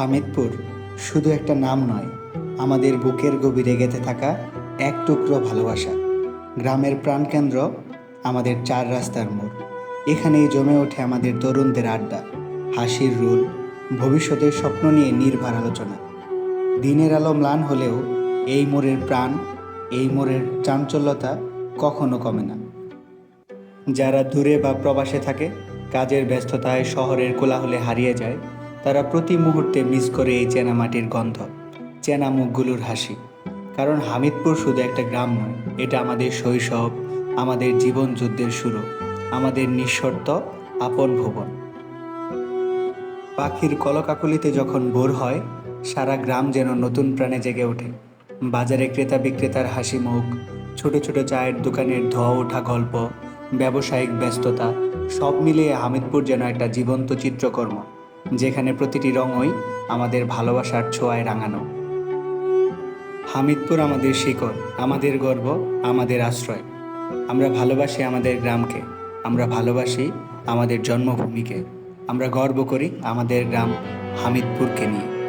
হামিদপুর শুধু একটা নাম নয়, আমাদের বুকের গভীরে গেঁথে থাকা এক টুকরো ভালোবাসা। গ্রামের প্রাণকেন্দ্র, আমাদের চার রাস্তার মোড়। এখানেই জমে ওঠে আমাদের তরুণদের আড্ডা, হাসির রুল, ভবিষ্যতের স্বপ্ন নিয়ে নির্ভর আলোচনা। দিনের আলো ম্লান হলেও এই মোড়ের প্রাণ, এই মোড়ের চাঞ্চল্যতা কখনো কমে না। যারা দূরে বা প্রবাসে থাকে, কাজের ব্যস্ততায় শহরের কোলাহলে হারিয়ে যায় তারা প্রতি মুহূর্তে মিস করে এই চেনা মাটির গন্ধ, চেনা মুখগুলোর হাসি। কারণ হামিদপুর শুধু একটা গ্রাম নয়, এটা আমাদের শৈশব, আমাদের জীবন যুদ্ধের শুরু, আমাদের নিঃশর্ত আপন ভুবন। পাখির কলকাকলিতে যখন ভোর হয়, সারা গ্রাম যেন নতুন প্রাণে জেগে ওঠে। বাজারে ক্রেতা বিক্রেতার হাসি মুখ, ছোট ছোট চায়ের দোকানের ধোয়া ওঠা গল্প, ব্যবসায়িক ব্যস্ততা, সব মিলিয়ে হামিদপুর যেন একটা জীবন্ত চিত্রকর্ম। যেখানে প্রতিটি রঙই আমাদের ভালোবাসার ছোঁয়ায় রাঙানো। হামিদপুর আমাদের শিকড়, আমাদের গর্ব, আমাদের আশ্রয়। আমরা ভালোবাসি আমাদের গ্রামকে, আমরা ভালোবাসি আমাদের জন্মভূমিকে। আমরা গর্ব করি আমাদের গ্রাম হামিদপুরকে নিয়ে।